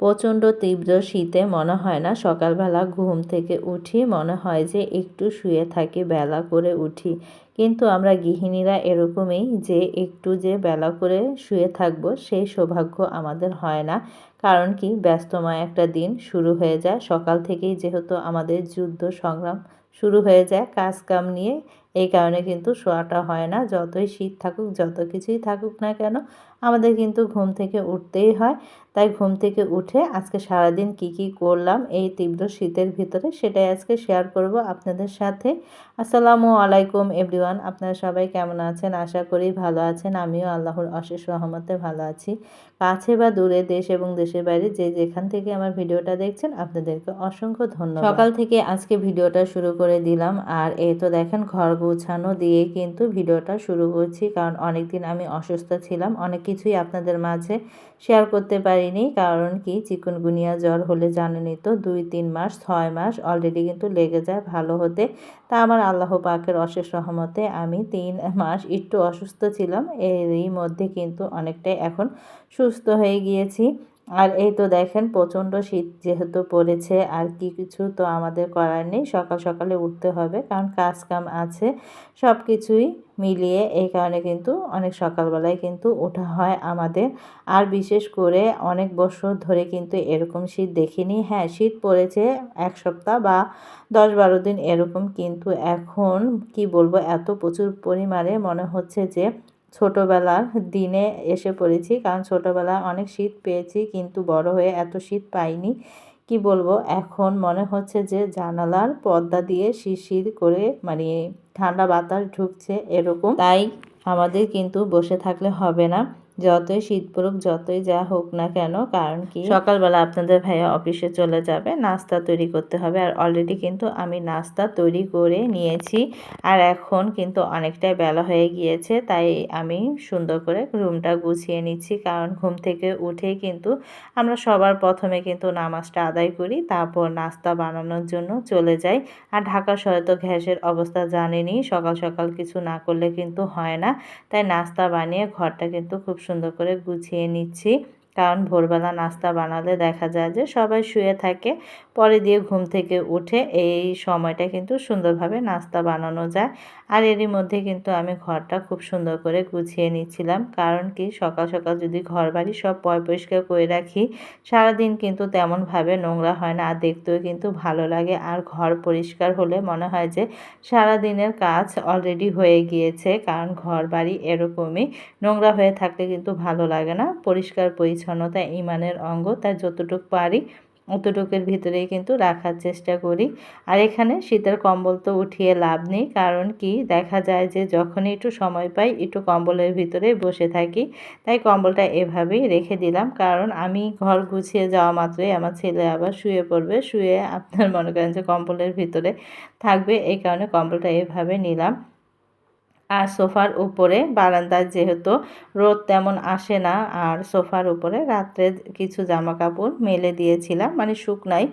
প্রচণ্ড তীব্র শীতে মনে হয় না, সকালবেলা ঘুম থেকে উঠি, মনে হয় যে একটু শুয়ে থাকি, বেলা করে উঠি। কিন্তু আমরা গৃহিণীরা এরকমই যে একটু যে বেলা করে শুয়ে থাকব, সেই সৌভাগ্য আমাদের হয় না। কারণ কি? ব্যস্তময় একটা দিন শুরু হয়ে যায়। সকাল থেকেই যেহেতু আমাদের যুদ্ধ সংগ্রাম শুরু হয়ে যায় কাজ কাম নিয়ে এই কারণে কিন্তু শোয়াটা হয় না। যতই শীত থাকুক, যত কিছুই থাকুক না কেন, আমাদের কিন্তু ঘুম থেকে উঠতেই হয়। তাই ঘুম থেকে উঠে আজকে সারাদিন কি কি করলাম, এই তীব্র শীতের ভিতরে সেটাই আজকে শেয়ার করব আপনাদের সাথে। আসসালামু আলাইকুম এভরিওয়ান আপনারা সবাই কেমন আছেন? আশা করি ভালো আছেন। আমিও আল্লাহর অশেষ রহমতে ভালো আছি। কাছে বা দূরে দেশ এবং দেশের বাইরে যে যেখান থেকে আমার ভিডিওটা দেখছেন, আপনাদেরকে অসংখ্য ধন্যবাদ। সকাল থেকে আজকে ভিডিওটা শুরু করে দিলাম। আর এই তো দেখেন, ঘর গোছানো দিয়ে কিন্তু ভিডিওটা শুরু করছি, কারণ অনেক দিন আমি অসুস্থ ছিলাম। অনেক কিছুই আপনাদের মাঝে শেয়ার করতে পারিনি, কারণ কি চিকুনগুনিয়া জ্বর হলে জানেনই তো, দুই তিন মাস, ছয় মাস অলরেডি কিন্তু লেগে যায় ভালো হতে। তা আমার আল্লাহ পাকের অশেষ রহমতে আমি তিন মাস একটু অসুস্থ ছিলাম, এরই মধ্যে কিন্তু অনেকটাই এখন সুস্থ হয়ে গিয়েছি। আর এই তো দেখেন প্রচণ্ড শীত যেহেতু পড়েছে, আর কি কিছু তো আমাদের করার নেই। সকাল সকালে উঠতে হবে, কারণ কাজ কাম আছে সব কিছুই মিলিয়ে এই কারণে কিন্তু অনেক সকালবেলায় কিন্তু ওঠা হয় আমাদের। আর বিশেষ করে অনেক বছর ধরে কিন্তু এরকম শীত দেখিনি। হ্যাঁ শীত পড়েছে এক সপ্তাহ বা দশ বারো দিন এরকম, কিন্তু এখন কি বলব, এত প্রচুর পরিমাণে মনে হচ্ছে যে ছোটোবেলার দিনে এসে পড়েছি। কারণ ছোটোবেলায় অনেক শীত পেয়েছি, কিন্তু বড় হয়ে এত শীত পাইনি। কি বলব? এখন মনে হচ্ছে যে জানালার পর্দা দিয়ে শিশির করে মানে ঠান্ডা বাতাস ঢুকছে এরকম। তাই আমাদের কিন্তু বসে থাকলে হবে না। যতই শীত পড়ুক, যতই যা হোক না কেন, কারণ কি? সকালবেলা আপনাদের ভাইয়া অফিসে চলে যাবে, নাস্তা তৈরি করতে হবে। আর অলরেডি কিন্তু আমি নাস্তা তৈরি করে নিয়েছি। আর এখন কিন্তু অনেকটাই বেলা হয়ে গিয়েছে, তাই আমি সুন্দর করে রুমটা গুছিয়ে নিচ্ছি। কারণ ঘুম থেকে উঠেই কিন্তু আমরা সবার প্রথমে কিন্তু নামাজটা আদায় করি, তারপর নাস্তা বানানোর জন্য চলে যাই। আর ঢাকা শহরে তো গ্যাসের অবস্থা জানেনি সকাল সকাল কিছু না করলে কিন্তু হয় না। তাই নাস্তা বানিয়ে ঘরটা কিন্তু খুব সুন্দর করে গুছিয়ে নিচ্ছি। কারণ ভোরবেলা নাস্তা বানালে দেখা যায় যে সবাই শুয়ে থাকে, পরে দিয়ে ঘুম থেকে উঠে এই সময়টা কিন্তু সুন্দরভাবে নাস্তা বানানো যায়। আর এরই মধ্যে কিন্তু আমি ঘরটা খুব সুন্দর করে গুছিয়ে নিচ্ছিলাম। কারণ কি? সকাল সকাল যদি ঘর বাড়ি সব পয় পরিষ্কার করে রাখি, সারাদিন কিন্তু তেমনভাবে নোংরা হয় না। আর দেখতেও কিন্তু ভালো লাগে। আর ঘর পরিষ্কার হলে মনে হয় যে সারাদিনের কাজ অলরেডি হয়ে গিয়েছে। কারণ ঘর বাড়ি এরকমই, নোংরা হয়ে থাকলে কিন্তু ভালো লাগে না। পরিষ্কার পরিচ্ছন্নতা ইমানের অঙ্গ, তাই যতটুকু পারি অতটুকের ভিতরেই কিন্তু রাখার চেষ্টা করি। আর এখানে শীতের কম্বল তো উঠিয়ে লাভ নেই, কারণ কি দেখা যায় যে যখনই একটু সময় পাই, একটু কম্বলের ভিতরে বসে থাকি। তাই কম্বলটা এভাবেই রেখে দিলাম, কারণ আমি ঘর গুছিয়ে যাওয়া মাত্রই আমার ছেলে আবার শুয়ে পড়বে, শুয়ে আপনার মনে করেন যে কম্বলের ভিতরে থাকবে, এই কারণে কম্বলটা এভাবে নিলাম। আর সোফার উপরে বারান্দায় যেহেতু রোদ তেমন আসে না, আর সোফার উপরে রাত্রে কিছু জামা কাপড় মেলে দিয়েছিলাম মানে শুকনাই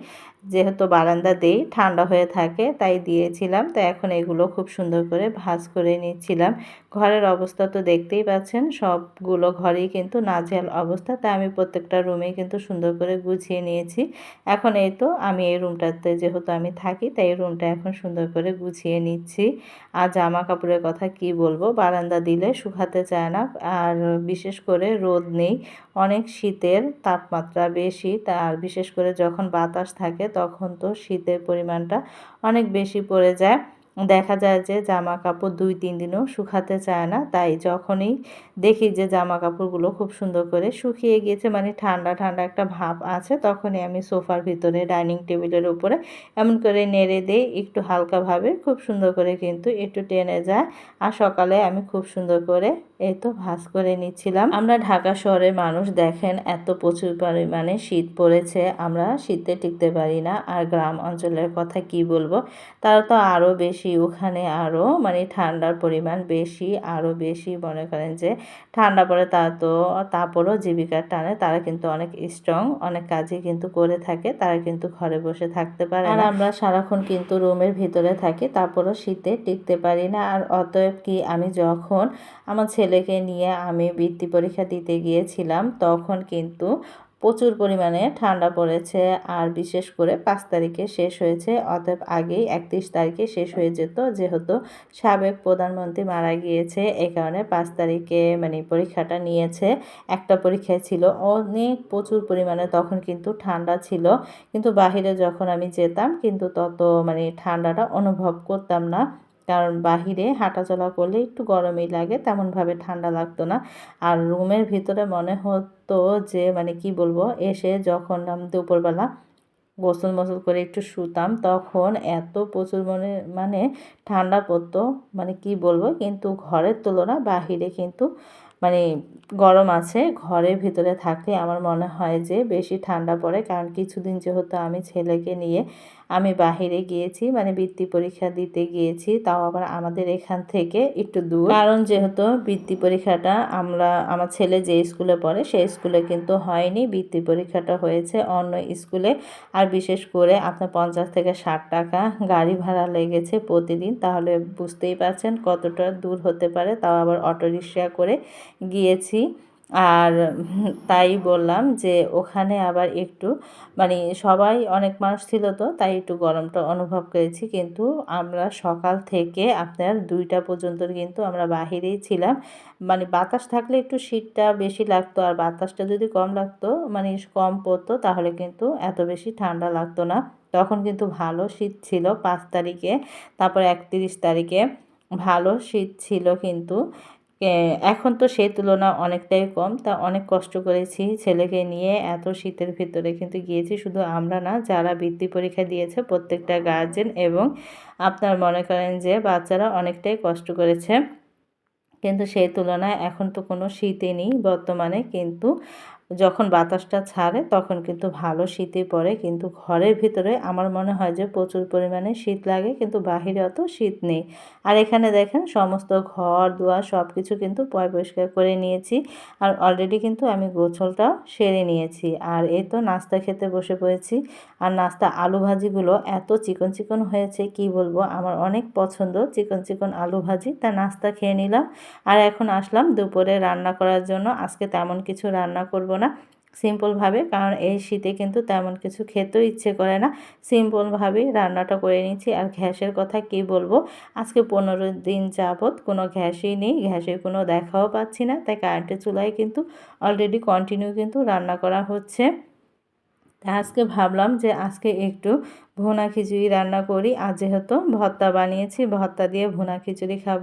যেহেতু বারান্দা দেই ঠান্ডা হয়ে থাকে, তাই দিয়েছিলাম। তো এখন এগুলো খুব সুন্দর করে ভাজ করে নিচ্ছিলাম। ঘরের অবস্থা তো দেখতেই পাচ্ছেন, সবগুলো ঘরেই কিন্তু নাজেল অবস্থা। তাই আমি প্রত্যেকটা রুমেই কিন্তু সুন্দর করে গুছিয়ে নিয়েছি। এখন এই তো আমি এই রুমটাতে যেহেতু আমি থাকি, তাই এই রুমটা এখন সুন্দর করে গুছিয়ে নিচ্ছি। আর জামা কাপড়ের কথা কি বলব, বারান্দা দিলে শুকাতে চায় না। আর বিশেষ করে রোদ নেই, অনেক শীতের তাপমাত্রা বেশি। তার বিশেষ করে যখন বাতাস থাকে তখন তো শীতের পরিমাণটা অনেক বেশি পড়ে যায়। দেখা যায় যে জামা কাপড় দুই, তিন দিনও শুকাতে চায় না। তাই যখনই দেখি যে জামা কাপড়গুলো খুব সুন্দর করে শুকিয়ে গিয়েছে মানে ঠান্ডা ঠান্ডা একটা ভাব আছে, তখনই আমি সোফার ভিতরে, ডাইনিং টেবিলের উপরে এমন করে নেড়ে দিই, একটু হালকাভাবে, খুব সুন্দর করে কিন্তু একটু টেনে যায়। আর সকালে আমি খুব সুন্দর করে এই তো ভাজ করে নিচ্ছিলাম। আমরা ঢাকা শহরের মানুষ দেখেন, এত প্রচুর পরিমাণে শীত পড়েছে, আমরা শীতে টিকতে পারি না। আর গ্রাম অঞ্চলের কথা কি বলব? তারা তো আরও বেশি ওখানে আরও মানে ঠান্ডার পরিমাণ বেশি আরও বেশি মনে করেন যে ঠান্ডা পড়ে তা তো তারপরও জীবিকার টানে তারা কিন্তু অনেক স্ট্রং অনেক কাজই কিন্তু করে থাকে তারা কিন্তু ঘরে বসে থাকতে পারে আর আমরা সারাক্ষণ কিন্তু রুমের ভিতরে থাকি তারপরও শীতে টিকতে পারি না। আর অতএব কি আমি যখন আমার ছেলেকে নিয়ে আমি বৃত্তি পরীক্ষা দিতে গিয়েছিলাম তখন কিন্তু প্রচুর পরিমাণে ঠান্ডা পড়েছে আর বিশেষ করে পাঁচ তারিখে শেষ হয়েছে, অতএব আগেই একত্রিশ তারিখে শেষ হয়ে যেত। যেহেতু সাবেক প্রধানমন্ত্রী মারা গিয়েছে এই কারণে পাঁচ তারিখে মানে পরীক্ষাটা নিয়েছে, একটা পরীক্ষায় ছিল। অনেক প্রচুর পরিমাণে তখন কিন্তু ঠান্ডা ছিল, কিন্তু বাহিরে যখন আমি যেতাম, কিন্তু তত মানে ঠান্ডাটা অনুভব করতাম না। কারণ বাহিরে হাঁটাচলা করলে একটু গরমই লাগে, তেমনভাবে ঠান্ডা লাগতো না। আর রুমের ভিতরে মনে হতো যে মানে কি বলব, এসে যখন দুপুরবেলা গোসল মোসল করে একটু শুতাম, তখন এত প্রচুর মনে মানে ঠান্ডা পড়তো মানে কি বলব, কিন্তু ঘরের তুলনা বাহিরে কিন্তু মানে গরম আছে, ঘরের ভিতরে থাকলে আমার মনে হয় যে, বেশি ঠান্ডা পড়ে। কারণ কিছুদিন যেহেতু আমি ছেলেকে নিয়ে আমি বাহিরে গিয়েছি মানে বৃত্তি পরীক্ষা দিতে গিয়েছি, তাও আবার আমাদের এখান থেকে একটু দূর। কারণ যেহেতু বৃত্তি পরীক্ষাটা আমরা, আমার ছেলে যে স্কুলে পড়ে সেই স্কুলে কিন্তু হয়নি। বৃত্তি পরীক্ষাটা হয়েছে অন্য স্কুলে। আর বিশেষ করে আপনার পঞ্চাশ থেকে ষাট টাকা গাড়ি ভাড়া লেগেছে প্রতিদিন, তাহলে বুঝতেই পারছেন কতটা দূর হতে পারে। তাও আবার অটোরিক্সা করে গিয়েছি। আর তাই বললাম যে ওখানে আবার একটু মানে সবাই অনেক মানুষ ছিল তো, তাই একটু গরমটা অনুভব করেছি। কিন্তু আমরা সকাল থেকে আপনার দুইটা পর্যন্ত কিন্তু আমরা বাহিরেই ছিলাম। মানে বাতাস থাকলে একটু শীতটা বেশি লাগতো আর বাতাসটা যদি কম লাগতো মানে কম পড়তো, তাহলে কিন্তু এত বেশি ঠান্ডা লাগতো না। তখন কিন্তু ভালো শীত ছিল পাঁচ তারিখে, তারপর একত্রিশ তারিখে ভালো শীত ছিল কিন্তু। এখন তো সে তুলনা অনেকটাই কম। তা অনেক কষ্ট করেছি ছেলেকে নিয়ে। এত শীতের ভিতরে কিন্তু গিয়েছি, শুধু আমরা না, যারা বৃত্তি পরীক্ষা দিয়েছে প্রত্যেকটা গার্জেন এবং আপনার মনে করেন যে বাচ্চারা অনেকটাই কষ্ট করেছে। কিন্তু সেই তুলনায় এখন তো কোনো শীতই নেই বর্তমানে। কিন্তু যখন বাতাসটা ছাড়ে তখন কিন্তু ভালো শীতই পড়ে। কিন্তু ঘরের ভিতরে আমার মনে হয় যে প্রচুর পরিমাণে শীত লাগে, কিন্তু বাহিরে অত শীত নেই। আর এখানে দেখেন সমস্ত ঘর, দুয়ার সব কিছু কিন্তু পয় পরিষ্কার করে নিয়েছি। আর অলরেডি কিন্তু আমি গোছলটাও সেরে নিয়েছি। আর এই তো নাস্তা খেতে বসে পড়েছি। আর নাস্তা আলু ভাজিগুলো এত চিকন চিকন হয়েছে, কি বলব? আমার অনেক পছন্দ চিকন চিকন আলু ভাজি। তা নাস্তা খেয়ে নিলাম। আর এখন আসলাম দুপুরে রান্না করার জন্য। আজকে তেমন কিছু রান্না করব না। সিম্পলভাবে, কারণ এই শীতে কিন্তু তেমন কিছু খেতেও ইচ্ছে করে না। সিম্পলভাবেই রান্নাটা করে নিচ্ছি। আর ঘ্যাসের কথা কি বলব? আজকে পনেরো দিন যাবৎ কোনো ঘ্যাসই নেই ঘ্যাসের কোনো দেখাও পাচ্ছি না। তাই কারেন্টের চুলায় কিন্তু অলরেডি কন্টিনিউ কিন্তু রান্না করা হচ্ছে। আজকে ভাবলাম যে আজকে একটু ভুনা খিচুড়ি রান্না করি। আর যেহেতু ভর্তা বানিয়েছি, ভর্তা দিয়ে ভুনা খিচুড়ি খাব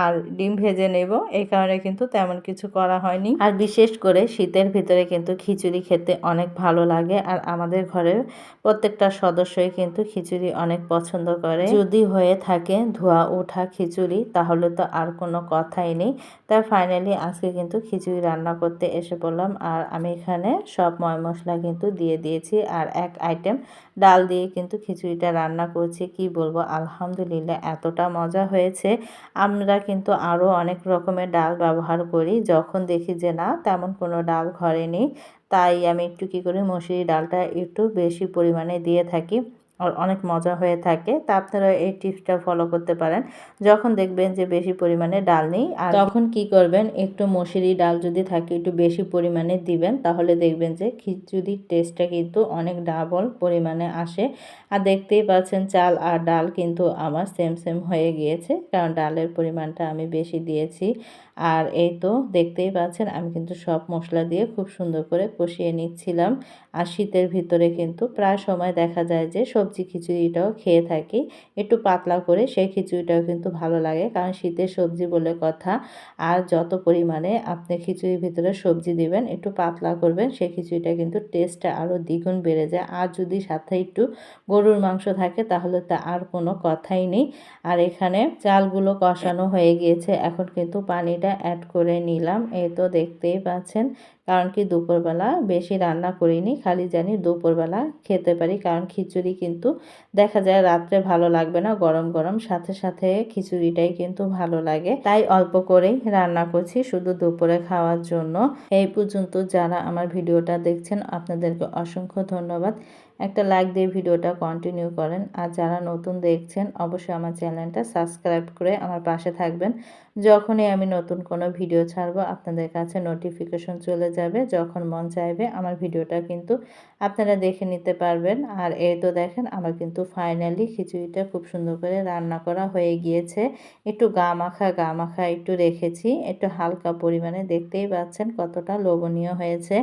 আর ডিম ভেজে নেব, এই কারণে কিন্তু তেমন কিছু করা হয়নি। আর বিশেষ করে শীতের ভিতরে কিন্তু খিচুড়ি খেতে অনেক ভালো লাগে আর আমাদের ঘরের প্রত্যেকটা সদস্যই কিন্তু খিচুড়ি অনেক পছন্দ করে। যদি হয়ে থাকে ধোয়া ওঠা খিচুড়ি, তাহলে তো আর কোনো কথাই নেই। তাই ফাইনালি আজকে কিন্তু খিচুড়ি রান্না করতে এসে পড়লাম। আর আমি এখানে সব ময় মশলা কিন্তু দিয়ে দিয়েছি। আর এক আইটেম ডাল দিয়ে কিন্তু খিচুড়িটা রান্না করছি, কি বলব? আলহামদুলিল্লাহ, এতটা মজা হয়েছে। আমরা কিন্তু আরও অনেক রকমের ডাল ব্যবহার করি। যখন দেখি যে না, তেমন কোনো ডাল ঘরে নেই, তাই আমি একটু কী করি মসুরি ডালটা একটু বেশি পরিমাণে দিয়ে থাকি। অনেক মজা হয়ে থাকে। তা আপনারা এই টিপসটা ফলো করতে পারেন। যখন দেখবেন যে বেশি পরিমাণে ডাল নেই আর তখন কি করবেন? একটু মসুরি ডাল যদি থাকে, একটু বেশি পরিমাণে দিবেন, তাহলে দেখবেন যে খিচুড়ির টেস্টটা কিন্তু অনেক ডাবল পরিমাণে আসে। আর দেখতেই পাচ্ছেন চাল আর ডাল কিন্তু আমার সেম সেম হয়ে গিয়েছে, কারণ ডালের পরিমাণটা আমি বেশি দিয়েছি। আর এই তো দেখতেই পাচ্ছেন, আমি কিন্তু সব মশলা দিয়ে খুব সুন্দর করে কষিয়ে নিচ্ছিলাম। আর শীতের ভিতরে কিন্তু প্রায় সময় দেখা যায় যে সবজি খিচুড়িটাও খেয়ে থাকি। একটু পাতলা করে সেই খিচুড়িটাও কিন্তু ভালো লাগে, কারণ শীতের সবজি বলে কথা। আর যত পরিমাণে আপনি খিচুড়ির ভিতরে সবজি দিবেন, একটু পাতলা করবেন, সেই খিচুড়িটা কিন্তু টেস্টটা আরও দ্বিগুণ বেড়ে যায়। আর যদি সাথে একটু গরুর মাংস থাকে, তাহলে তা আর কোনো কথাই নেই। আর এখানে চালগুলো কষানো হয়ে গিয়েছে, এখন কিন্তু পানিটা অ্যাড করে নিলাম। এই তো দেখতেই পাচ্ছেন কারণ কি দুপুরবেলা বেশি রান্না করিনি, খালি জানি দুপুরবেলা খেতে পারি, কারণ খিচুড়ি কিন্তু দেখা যায় রাত্রে ভালো লাগবে না, গরম গরম, সাথে সাথে খিচুড়িটাই কিন্তু ভালো লাগে। তাই অল্প করেই রান্না করছি শুধু দুপুরে খাওয়ার জন্য। এই পর্যন্ত যারা আমার ভিডিওটা দেখছেন, আপনাদেরকে অসংখ্য ধন্যবাদ। একটা লাইক দিয়ে ভিডিওটা কন্টিনিউ করেন। আর যারা নতুন দেখছেন, অবশ্যই আমার চ্যানেলটা সাবস্ক্রাইব করে আমার পাশে থাকবেন। যখনই আমি নতুন কোনো ভিডিও ছাড়বো, আপনাদের কাছে নোটিফিকেশন চলে যাবে। যখন মন চাইবে, আমার ভিডিওটা কিন্তু আপনারা দেখে নিতে পারবেন। আর এই তো দেখেন, আমার কিন্তু ফাইনালি খিচুড়িটা খুব সুন্দর করে রান্না করা হয়ে গিয়েছে। একটু গা মাখা গা মাখা একটু রেখেছি। একটু হালকা পরিমাণে দেখতেই পাচ্ছেন কতটা লোভনীয় হয়েছে।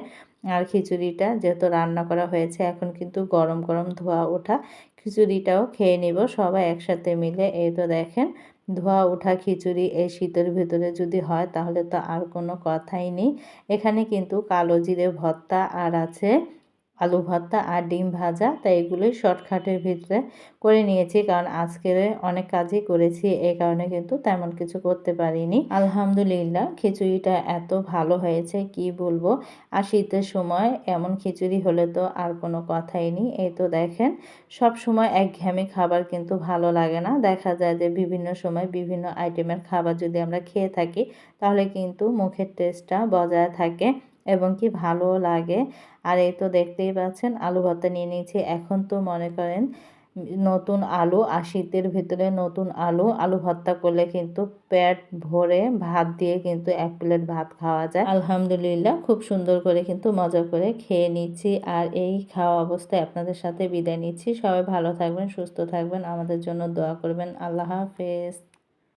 আর খিচুড়িটা যেহেতু রান্না করা হয়েছে, এখন কিন্তু গরম গরম ধোয়া ওঠা খিচুড়িটাও খেয়ে নিব সবাই একসাথে মিলে। এই তো দেখেন, ধোয়া ওঠা খিচুড়ি এই শীতের ভিতরে যদি হয় তাহলে তো আর কোনো কথাই নেই। এখানে কিন্তু কালো জিরে ভর্তা আর আছে আলু ভর্তা আর ডিম ভাজা, তাই এগুলোই শর্টকাটের ভিতরে করে নিয়েছি। কারণ আজকের অনেক কাজই করেছি এই কারণে কিন্তু তেমন কিছু করতে পারিনি। আলহামদুলিল্লাহ, খিচুড়িটা এত ভালো হয়েছে, কি বলব? আর শীতের সময় এমন খিচুড়ি হলে তো আর কোনো কথাই নেই। এই তো দেখেন, সব সময় একঘেয়েমি খাবার কিন্তু ভালো লাগে না। দেখা যায় যে বিভিন্ন সময় বিভিন্ন আইটেমের খাবার যদি আমরা খেয়ে থাকি, তাহলে কিন্তু মুখের টেস্টটা বজায় থাকে এবং কি ভালো লাগে। আর এই তো দেখতেই পাচ্ছেন, আলু ভর্তা নিয়ে নিয়েছি। এখন তো মনে করেন, নতুন আলু আর শীতের ভিতরে নতুন আলু। আলু ভর্তা করলে কিন্তু পেট ভরে ভাত দিয়ে কিন্তু এক প্লেট ভাত খাওয়া যায়। আলহামদুলিল্লাহ, খুব সুন্দর করে কিন্তু মজা করে খেয়ে নিচ্ছি। আর এই খাওয়া অবস্থায় আপনাদের সাথে বিদায় নিচ্ছি। সবাই ভালো থাকবেন, সুস্থ থাকবেন। আমাদের জন্য দোয়া করবেন। আল্লাহ হাফেজ।